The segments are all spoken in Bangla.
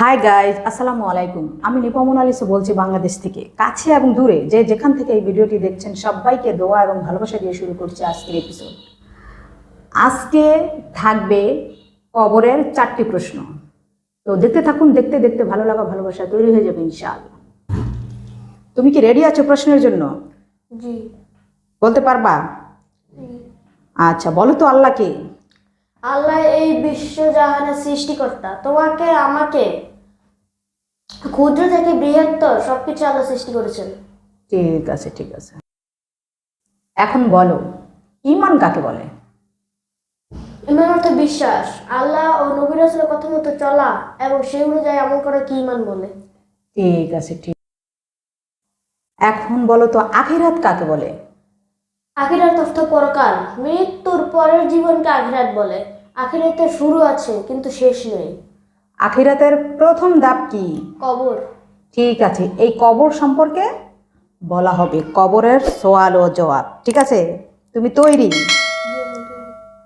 হাই গাইজ আসসালামু আলাইকুম। আমি নিপা মোনালিসা বলছি বাংলাদেশ থেকে। কাছে এবং দূরে যে যেখান থেকে এই ভিডিওটি দেখছেন সবাইকে দোয়া এবং ভালোবাসা দিয়ে শুরু করছি আজকের এপিসোড আজকে থাকবে কবরের চারটি প্রশ্ন। তো দেখতে থাকুন দেখতে দেখতে ভালো লাগা ভালোবাসা তৈরি হয়ে যাবে ইনশাআল্লাহ। তুমি কি রেডি আছো প্রশ্নের জন্য? জি। বলতে পারবা? আচ্ছা বলো তো আল্লাহকে। আল্লাহ এই বিশ্বজাহানের সৃষ্টিকর্তা। তোমাকে আমাকে ক্ষুদ্র থেকে বৃহত্তর সবকিছু আল্লাহ সৃষ্টি করেছেন। ঠিক আছে ঠিক আছে। এখন বলো ইমান কাকে বলে? ইমান অর্থ বিশ্বাস। আল্লাহ ও নবী রাসূলের কথা মতো চলা এবং সেই অনুযায়ী আমল করা কি ইমান বলে? ঠিক আছে ঠিক। এখন বলো তো আখিরাত কাকে বলে? আখিরাত অর্থ পরকাল। মৃত্যুর পরের জীবনকে আখিরাত বলে। আখিরাতের শুরু আছে কিন্তু শেষ নেই। আখিরাতের প্রথম ধাপ কি? কবর। ঠিক আছে এই কবর সম্পর্কে বলা হবে কবরের সোয়াল ও জবাব ঠিক আছে? তুমি তৈরি?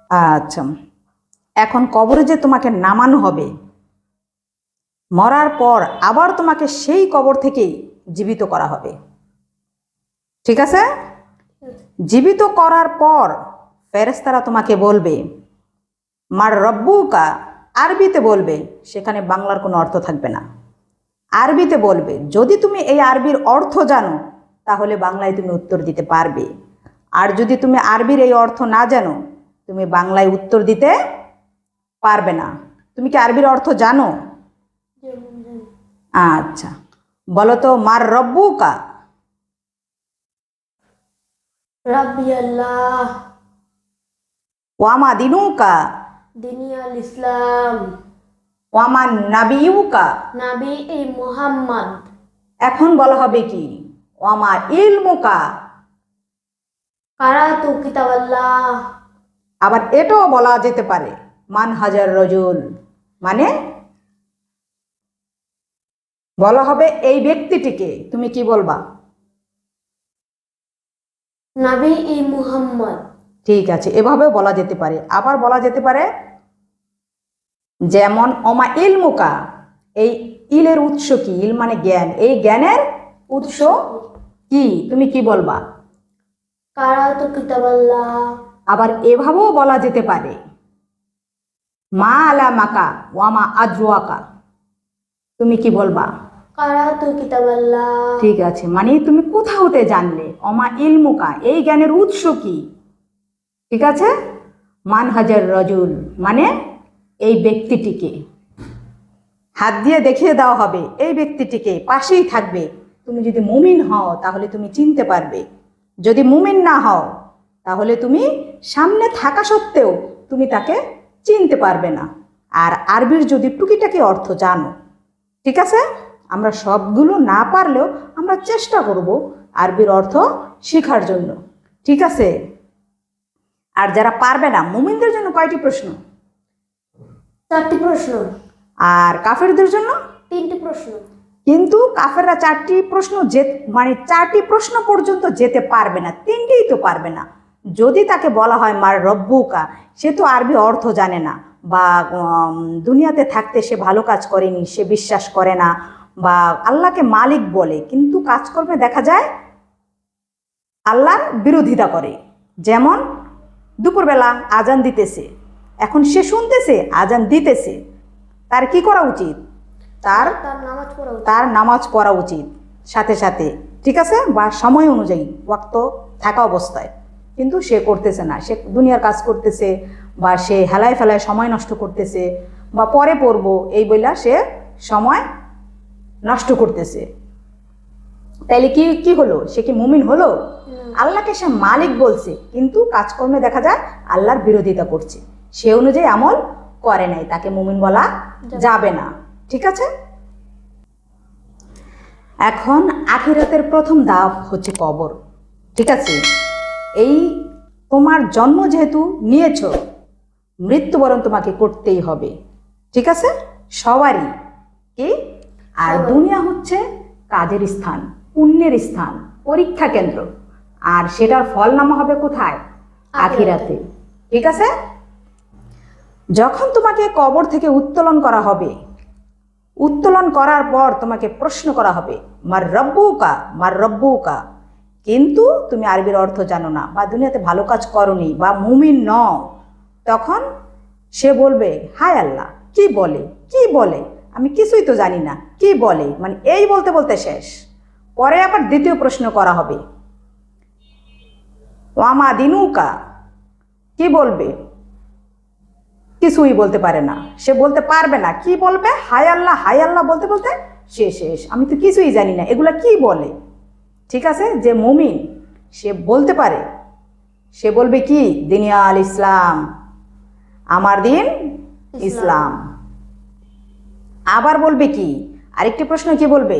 আচ্ছা এখন কবরে যে তোমাকে নামানো হবে মরার পর আবার তোমাকে সেই কবর থেকেই জীবিত করা হবে। ঠিক আছে? জীবিত করার পর ফেরেস্তারা তোমাকে বলবে মার রব্বুকা আরবিতে বলবে সেখানে বাংলার কোনো অর্থ থাকবে না। আরবিতে বলবে যদি তুমি এই আরবির অর্থ জানো তাহলে বাংলায় তুমি উত্তর দিতে পারবে। আর যদি তুমি আরবির এই অর্থ না জানো তুমি বাংলায় উত্তর দিতে পারবে না। তুমি কি আরবির অর্থ জানো? আচ্ছা। বলো তো মার রব্বুকা। ওয়ামা দিনুকা। দিনিয়াল ইসলাম। ওয়ামা নাবিউকা। নাবি এই মুহাম্মদ। এখন বলা হবে কি? ওয়ামা ইলমুকা। কারাতু কিতাবাল্লাহ? আবার এটাও বলা যেতে পারে মান হাজার রজুল। মানে বলা হবে এই ব্যক্তিটিকে তুমি কি বলবা? নাবি ই মুহাম্মদ। ঠিক আছে এভাবে বলা যেতে পারে। আবার বলা যেতে পারে যেমন অমা ইলমুকা এই ইলের উৎস কি? ইল মানে জ্ঞান। এই জ্ঞানের উৎস কি? তুমি কি বলবা? আবার এভাবেও বলা যেতে পারে। মা আলা মাকা ওয়ামা আদ্রুয়াকা তুমি কি বলবা? ঠিক আছে। মানে তুমি কোথা হতে জানলে? অমা ইলমুকা এই জ্ঞানের উৎস কি? ঠিক আছে? মান হাজার রজুল। মানে এই ব্যক্তিটিকে। হাত দিয়ে দেখিয়ে দেওয়া হবে, এই ব্যক্তিটিকে পাশেই থাকবে। তুমি যদি মুমিন হও, তাহলে তুমি চিনতে পারবে। যদি মুমিন না হও, তাহলে তুমি সামনে থাকা সত্ত্বেও তুমি তাকে চিনতে পারবে না। আর আরবির যদি টুকিটাকি অর্থ জানো, ঠিক আছে? আমরা সবগুলো না পারলেও আমরা চেষ্টা করব আরবির অর্থ শেখার জন্য, ঠিক আছে? আর যারা পারবে না, মুমিনদের জন্য কয়টি প্রশ্ন? চারটি প্রশ্ন। আর কাফেরদের জন্য? তিনটি প্রশ্ন। কিন্তু কাফেররা চারটি প্রশ্ন যে মানে চারটি প্রশ্ন পর্যন্ত যেতে পারবে না তিনটেই তো পারবে না। যদি তাকে বলা হয় মার রব্বুকা সে তো আরবি অর্থ জানে না। বা দুনিয়াতে থাকতে সে ভালো কাজ করেনি সে বিশ্বাস করে না। বা আল্লাহকে মালিক বলে কিন্তু কাজকর্মে দেখা যায় আল্লাহর বিরোধিতা করে। যেমন দুপুরবেলা আজান দিতেছে। এখন সে শুনতেছে আজান দিতেছে। তার কি করা উচিত? তার তার নামাজ পড়া উচিত। তার নামাজ পড়া উচিত। সাথে সাথে ঠিক আছে? বা সময় অনুযায়ী ওয়াক্ত থাকা অবস্থায়। কিন্তু সে করতেছে না। সে দুনিয়ার কাজ করতেছে বা সে হেলায় ফেলায় সময় নষ্ট করতেছে বা পরে পড়ব এই বইলা সে সময় নষ্ট করতেছে। তাইলে কি কি হলো? সে কি মুমিন হলো? আল্লাহকে সে মালিক বলছে কিন্তু কাজকর্মে দেখা যায় আল্লাহর বিরোধিতা করছে। সে অনুযায়ী আমল করে নাই তাকে মুমিন বলা যাবে না। ঠিক আছে? এখন আখিরাতের প্রথম ধাপ হচ্ছে কবর। ঠিক আছে? এই তোমার জন্ম যেহেতু নিয়েছ মৃত্যুবরণ তোমাকে করতেই হবে। ঠিক আছে? সবারই। কি? আর দুনিয়া হচ্ছে কাজের স্থান পুণ্যের স্থান পরীক্ষা কেন্দ্র। আর সেটার ফল নামা হবে কোথায়? আখিরাতে। ঠিক আছে? যখন তোমাকে কবর থেকে উত্তোলন করা হবে, উত্তোলন করার পর তোমাকে প্রশ্ন করা হবে, মার রব্বুকা মার রব্বুকা? কিন্তু তুমি আরবির অর্থ জানো না, বা দুনিয়াতে ভালো কাজ করনি, বা মুমিন ন তখন সে বলবে, হায় আল্লাহ, কি বলে কি বলে? আমি কিছুই তো জানি না, কি বলে? মানে এই বলতে বলতে শেষ। পরে আবার দ্বিতীয় প্রশ্ন করা হবে, ওয়ামা দিনুকা? কি বলবে? কিছুই বলতে পারে না। সে বলতে পারবে না। কি বলবে? হায় আল্লাহ হায় আল্লাহ বলতে বলতে সে শেষ। আমি তো কিছুই জানি না। এগুলা কি বলে? ঠিক আছে? যে মুমিন সে বলতে পারে। সে বলবে কি? দিনিয়াল ইসলাম আমার দিন ইসলাম। আবার বলবে কি? আরেকটি প্রশ্ন কি বলবে?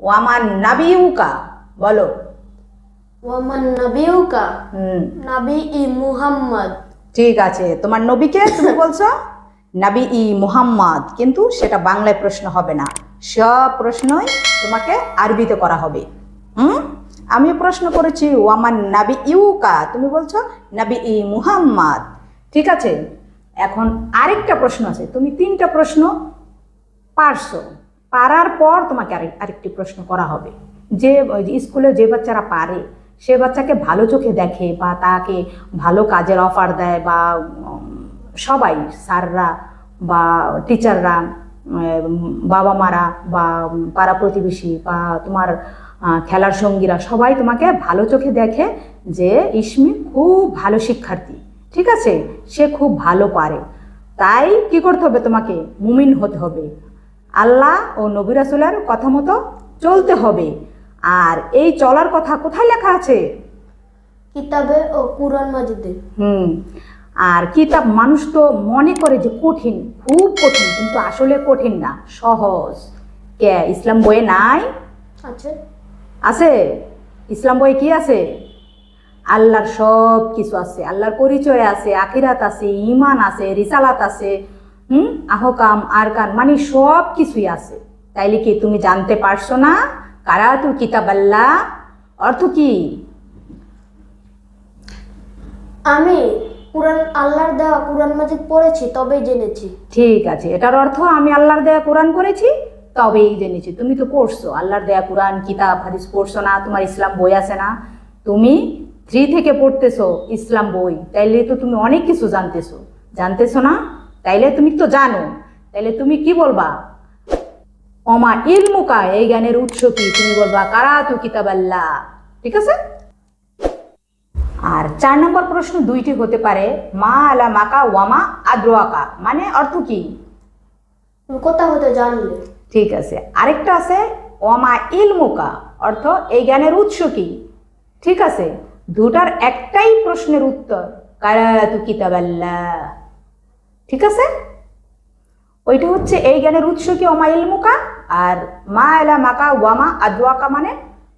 ও আমার নাবিউকা বলো। ওয়ামান নবিউকা নাবি ই মুহাম্মদ। ঠিক আছে তোমার নবীকে তুমি বলছো? নাবি ই মুহাম্মদ কিন্তু সেটা বাংলায় প্রশ্ন হবে না। সব প্রশ্নই তোমাকে আরবিতে করা হবে। হুম? আমি প্রশ্ন করেছি ওয়ামান নাবি ইউকা তুমি বলছো নাবি ই মুহাম্মদ। ঠিক আছে এখন আরেকটা প্রশ্ন আছে। তুমি তিনটা প্রশ্ন পারছ। পারার পর তোমাকে আরেক আরেকটি প্রশ্ন করা হবে। যে স্কুলে যে বাচ্চারা পারে সে বাচ্চাকে ভালো চোখে দেখে বা তাকে ভালো কাজের অফার দেয় বা সবাই, স্যাররা বা টিচাররা বাবা মারা বা পাড়া প্রতিবেশী বা তোমার খেলার সঙ্গীরা সবাই তোমাকে ভালো চোখে দেখে যে ইসমি খুব ভালো শিক্ষার্থী, ঠিক আছে? সে খুব ভালো পারে। তাই কি করতে হবে তোমাকে? মুমিন হতে হবে। আল্লাহ ও নবী রাসূলের কথা মতো চলতে হবে। আর এই চলার কথা কোথায় লেখা আছে? কিতাবে ও কুরআন মাজিদে। হুম আর কিতাব মানুষ তো মনে করে যে কঠিন খুব কঠিন কিন্তু আসলে কঠিন না সহজ। কে ইসলাম বইয়ে নাই? আছে। আছে? ইসলাম বই কি আছে? আল্লাহর সব কিছু আছে আল্লাহর পরিচয় আছে আখিরাত আছে ইমান আছে রিসালাত আছে হুম আহকাম আরকান মানে সব কিছুই আছে। তাইলে কি তুমি জানতে পারছ না? কারাতু কিতাব আল্লাহ অর্থ কি? আমি কুরআন আল্লাহর দেওয়া কুরআন মাজিদ পড়েছি তবেই জেনেছি। ঠিক আছে এটার অর্থ আমি আল্লাহর দেয়া কোরআন করেছি তবেই জেনেছি। তুমি তো পড়ছো আল্লাহর দেয়া কোরআন কিতাব হাদিস পড়ছো না তোমার ইসলাম বই আছে না। তুমি থ্রি থেকে পড়তেছো ইসলাম বই তাইলে তো তুমি অনেক কিছু জানতেছো। জানতেছো না? তাইলে তুমি তো জানো। তাইলে তুমি কি বলবা? অমা ইলমুকা এই জ্ঞানের উৎস কি? তুমি বলবা কারাতু কিতাব আল্লাহ ঠিক আছে? আর চার নম্বর প্রশ্ন দুইটি হতে পারে মা আলা মাকা ওয়ামা আদ্রোয়াকা। মানে অর্থ কি? কোথা হতে জানলে? ঠিক আছে। আরেকটা আছে ওয়ামা ইলমুকা অর্থ এই জ্ঞানের উৎস কি? ঠিক আছে। দুটার একটাই প্রশ্নের উত্তর কারাতু কিতাবাল্লাহ ঠিক আছে? ওইটা হচ্ছে এই জ্ঞানের উৎস কি? ওমা ইলমুকা আর মা এলা মাকা ওয়ামা আদওয়াকা মানে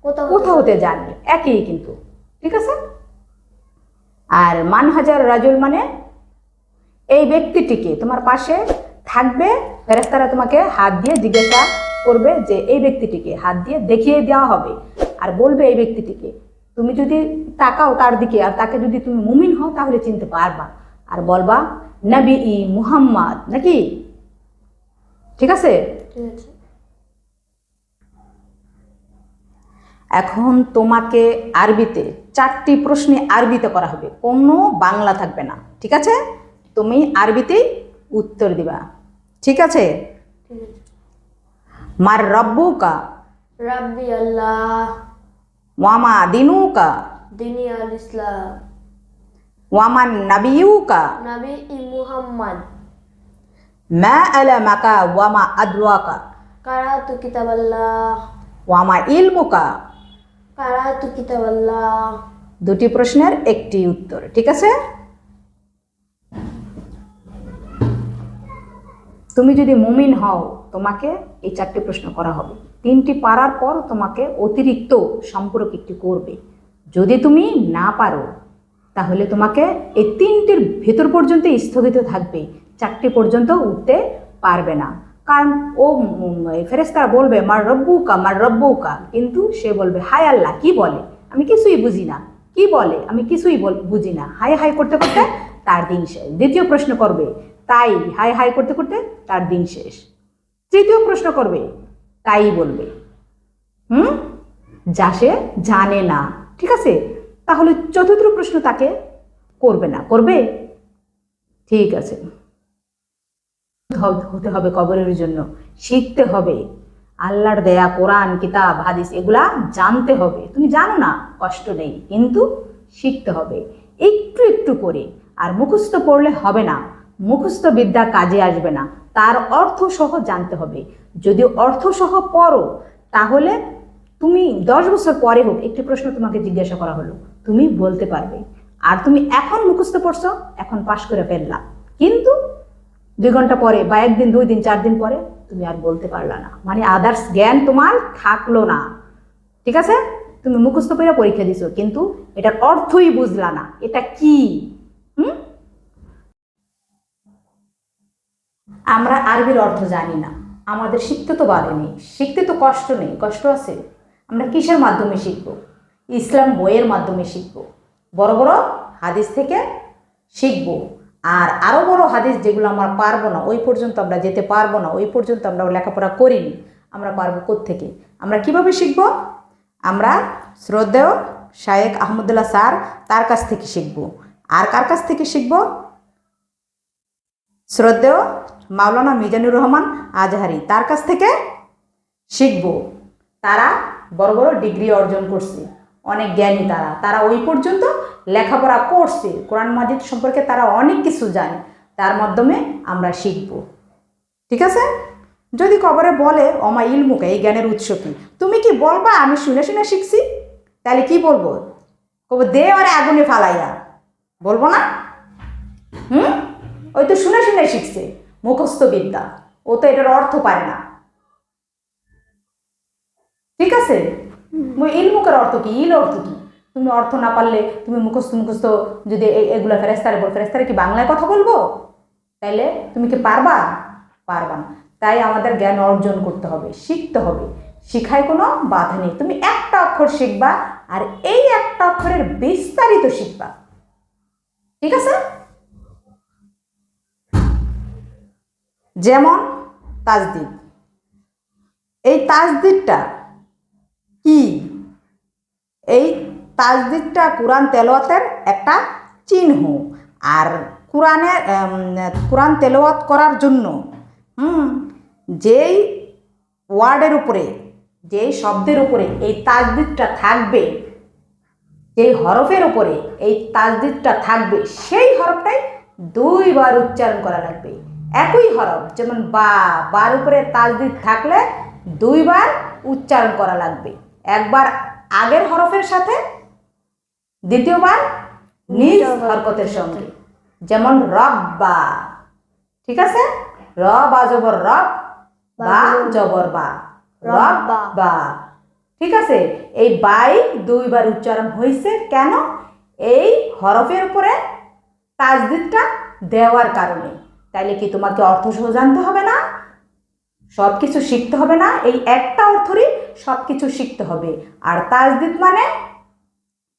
কোথা হতে কোথাও হতে জানবে একই কিন্তু ঠিক আছে? আর মানহাজার রাজুল মানে এই ব্যক্তিটিকে তোমার পাশে থাকবে ফেরেস্তারা তোমাকে হাত দিয়ে জিজ্ঞাসা করবে যে এই ব্যক্তিটিকে হাত দিয়ে দেখিয়ে দেওয়া হবে আর বলবে এই ব্যক্তিটিকে তুমি যদি তাকাও তার দিকে আর তাকে যদি তুমি মুমিন হও তাহলে চিনতে পারবা। আর বলবা নবী ই মুহাম্মদ। নাকি? ঠিক আছে? এখন তোমাকে আরবিতে চারটি প্রশ্নে আরবিতে করা হবে। কোনো বাংলা থাকবে না। ঠিক আছে? তুমি আরবিতেই উত্তর দিবা। ঠিক আছে? মার রব্বুকা রাব্বি আল্লাহ। ওয়ামা দিনুকা দিনী আল ইসলাম। ওয়ামান নাবিউকা নাবি মুহাম্মদ। মা আলা মাকা ওয়ামা আদওয়াকা কারাতু কিতাব আল্লাহ ওয়ামা ইলমুকা। কারাতু কিতাব আল্লাহ দুটি প্রশ্নের একটি উত্তর ঠিক আছে? তুমি যদি মুমিন হও তোমাকে এই চারটি প্রশ্ন করা হবে। তিনটি পারার পর তোমাকে অতিরিক্ত সম্পর্ক একটি করবে। যদি তুমি না পারো তাহলে তোমাকে এই তিনটির ভেতর পর্যন্ত স্থগিত থাকবে। চারটি পর্যন্ত উঠতে পারবে না। কারণ ও ফেরেস্তারা বলবে, মার রব্বুকা মার রব্বুকা। কিন্তু সে বলবে, হায় আল্লাহ, কি বলে? আমি কিছুই বুঝি না। কি বলে? আমি কিছুই বুঝি না। হাই হাই করতে করতে তার দিন শেষ। দ্বিতীয় প্রশ্ন করবে, তাই? হাই হাই করতে করতে তার দিন শেষ। তৃতীয় প্রশ্ন করবে, তাই? বলবে, হুম? যা সে জানে না। ঠিক আছে? তাহলে চতুর্থ প্রশ্ন তাকে করবে না। করবে? ঠিক আছে। হতে হবে কবরের জন্য। শিখতে হবে। আল্লাহর দেয়া, কোরআন, কিতাব, হাদিস, এগুলা জানতে হবে। তুমি জানো না, কষ্ট নেই, কিন্তু শিখতে হবে। একটু একটু করে। আর মুখস্থ পড়লে হবে না। মুখস্থ বিদ্যা কাজে আসবে না। তার অর্থ সহ জানতে হবে। যদি অর্থ সহ পড়ো, তাহলে তুমি দশ বছর পরে হোক, একটি প্রশ্ন তোমাকে জিজ্ঞাসা করা হলো। তুমি বলতে পারবে। আর তুমি এখন মুখস্থ পড়ছো, এখন পাশ করে ফেললা। কিন্তু দুই ঘণ্টা পরে বা একদিন, দুই দিন, চার দিন পরে তুমি আর বলতে পারলা না। মানে আদার্স জ্ঞান তোমার থাকল না। ঠিক আছে? তুমি মুখস্থ করে পরীক্ষা দিছো, কিন্তু এটার অর্থই বুঝলা না। এটা কি? আমরা আরবির অর্থ জানি না। আমাদের শিখতে তো বলেনি শিখতে তো কষ্ট নেই। কষ্ট আছে? আমরা কিসের মাধ্যমে শিখব? ইসলাম বইয়ের মাধ্যমে শিখব। বড় বড় হাদিস থেকে শিখব। আর আরও বড় হাদিস যেগুলো আমরা পারব না, ওই পর্যন্ত আমরা যেতে পারব না, ওই পর্যন্ত আমরা লেখাপড়া করিনি, আমরা পারব থেকে আমরা কীভাবে শিখব? আমরা শ্রদ্ধেয় শায়েক আহমদুল্লাহ স্যার তার কাছ থেকে শিখব। আর কার কাছ থেকে শিখব? শ্রদ্ধেয় মাওলানা মিজানুর রহমান আজহারি তার কাছ থেকে শিখব। তারা বড় বড় ডিগ্রি অর্জন করছে। অনেক জ্ঞানী তারা। তারা ওই পর্যন্ত লেখাপড়া করছে। কোরআন মাজিদ সম্পর্কে তারা অনেক কিছু জানে। তার মাধ্যমে আমরা শিখব। ঠিক আছে? যদি কবরে বলে অমা ইলমুকে, এই জ্ঞানের উৎস কি? তুমি কি বলবা, আমি শুনে শুনে শিখছি তাহলে কি বলব? কব দে ওরে আগুনে ফালাইয়া। বলব না? হুম? ওই তো শুনে শুনে শিখছে। মুখস্থ বিদ্যা। ও তো এটার অর্থ পায় না। ঠিক আছে? মই ইলমুকের অর্থ কি? ইল অর্থ কি? তুমি অর্থ না পারলে তুমি মুখস্থ মুখস্থ যদি এগুলো ফেরেস্তারে বল ফেরেস্তারে কি বাংলায় কথা বলব? তাইলে তুমি কি পারবা পারবা না। তাই আমাদের জ্ঞান অর্জন করতে হবে, শিখতে হবে। শিখায় কোনো বাধা নেই। তুমি একটা অক্ষর শিখবা আর এই একটা অক্ষরের বিস্তারিত শিখবা। ঠিক আছে? যেমন তাজদিদ। এই তাজদিদটা কি? এই তাজদিদটা কোরআন তেলাওয়াতের একটা চিহ্ন। আর কোরআনের উম, কোরআন তেলাওয়াত করার জন্য হুম যেই ওয়ার্ডের উপরে যেই শব্দের উপরে এই তাজদিদটা থাকবে যেই হরফের উপরে এই তাজদিদটা থাকবে সেই হরফটাই দুইবার উচ্চারণ করা লাগবে। একই হরফ যেমন বা বার উপরে তাজদিদ থাকলে দুইবার উচ্চারণ করা লাগবে। একবার আগের হরফের সাথে দ্বিতীয়বার নিজ হরকতের সঙ্গে। যেমন রব বা ঠিক আছে? র বা জবর রব বা জবর। বা। রব বা ঠিক আছে? এই বাই দুইবার উচ্চারণ হয়েছে কেন? এই হরফের উপরে তাজদিদটা দেওয়ার কারণে। তাইলে কি তোমাকে অর্থ সহ জানতে হবে না? সব কিছু শিখতে হবে না এই একটা অর্থরই সব কিছু শিখতে হবে। আর তাজদিদ মানে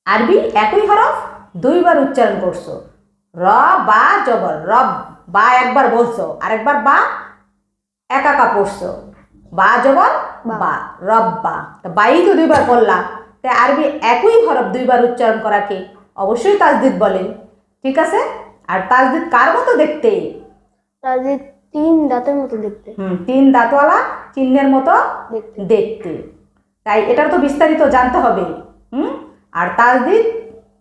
আরবি একই হরফ দুইবার উচ্চারণ করছ। র বা জবর। রব বা একবার বলছো আরেকবার বা একাকা পড়ছো বা জবর বা। রব্বা তা বাই তো দুইবার পড়লাম তাই আরবি একই হরফ দুইবার উচ্চারণ করাকে অবশ্যই তাজদিদ বলে। ঠিক আছে? আর তাজদিদ কার মতো দেখতে? তাদের তিন দাঁতের মতো দেখতে। হুম তিন দাঁতওয়ালা চিহ্নের মতো দেখতে। দেখতে। তাই এটার তো বিস্তারিত জানতে হবে। হুম আর তাজদিদ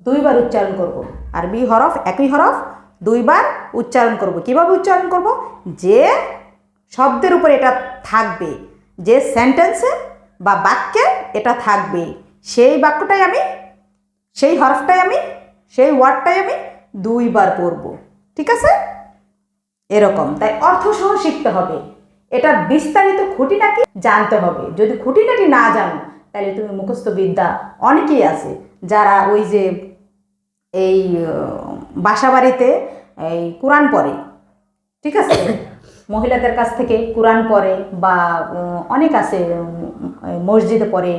দুইবার উচ্চারণ করব। আর বি হরফ একই হরফ দুইবার উচ্চারণ করব। কীভাবে উচ্চারণ করব? যে শব্দের উপর এটা থাকবে যে সেন্টেন্সে বা বাক্যে এটা থাকবে সেই বাক্যটাই আমি সেই হরফটাই আমি সেই ওয়ার্ডটাই আমি দুইবার পড়ব। ঠিক আছে? এরকম। তাই অর্থ সহ শিখতে হবে। এটা বিস্তারিত খুঁটিনাটি জানতে হবে। যদি খুঁটিনাটি না জানো, তাহলে তুমি মুখস্থ বিদ্যা অনেকেই আছে যারা ওই যে এই বাসাবাড়িতে এই কোরআন পড়ে। ঠিক আছে? মহিলাদের কাছ থেকে কোরআন পড়ে বা অনেক আছে মসজিদে পড়ে,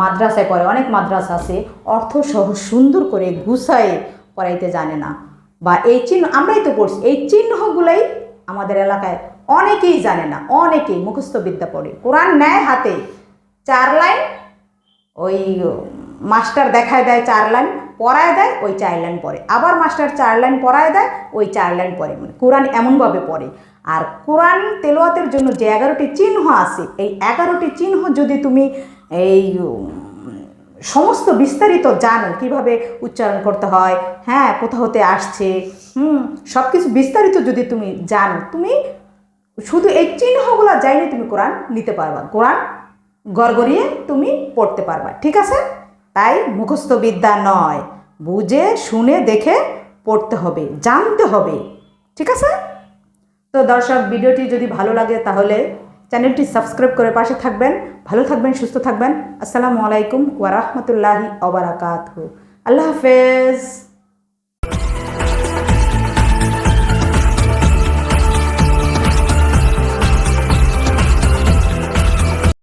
মাদ্রাসায় পড়ে, অনেক মাদ্রাসা আছে অর্থ সহ সুন্দর করে গুছায় পড়াইতে জানে না। বা এই চিহ্ন, আমরাই তো পড়ছি, এই চিহ্নগুলোই আমাদের এলাকায় অনেকেই জানে না, অনেকেই মুখস্থ বিদ্যা পড়ে। কোরআন নেয় হাতে, চার লাইন, ওই মাস্টার দেখায় দেয় চার লাইন, পড়ায় দেয়, ওই চার লাইন পড়ে। আবার মাস্টার চার লাইন পড়ায় দেয়, ওই চার লাইন পড়ে। মানে কোরআন এমনভাবে পড়ে। আর কোরআন তেলোয়াতের জন্য যে এগারোটি চিহ্ন আছে, এই এগারোটি চিহ্ন যদি তুমি এই সমস্ত বিস্তারিত জানো কীভাবে উচ্চারণ করতে হয় হ্যাঁ কোথা হতে আসছে, হুম সব কিছু বিস্তারিত যদি তুমি জানো, তুমি শুধু এই চিহ্নগুলো যাইনি তুমি কোরআন নিতে পারবা। কোরআন গড়গড়িয়ে তুমি পড়তে পারবা, ঠিক আছে? তাই মুখস্থ বিদ্যা নয়, বুঝে, শুনে, দেখে পড়তে হবে, জানতে হবে, ঠিক আছে? তো দর্শক, ভিডিওটি যদি ভালো লাগে তাহলে চ্যানেলটি সাবস্ক্রাইব করে পাশে থাকবেন, ভালো থাকবেন, সুস্থ থাকবেন। আসসালামু আলাইকুম ওয়ারাহমতুল্লাহি রাহমাতুল্লাহি ওয়া বারাকাতুহু। আল্লাহ হাফেজ।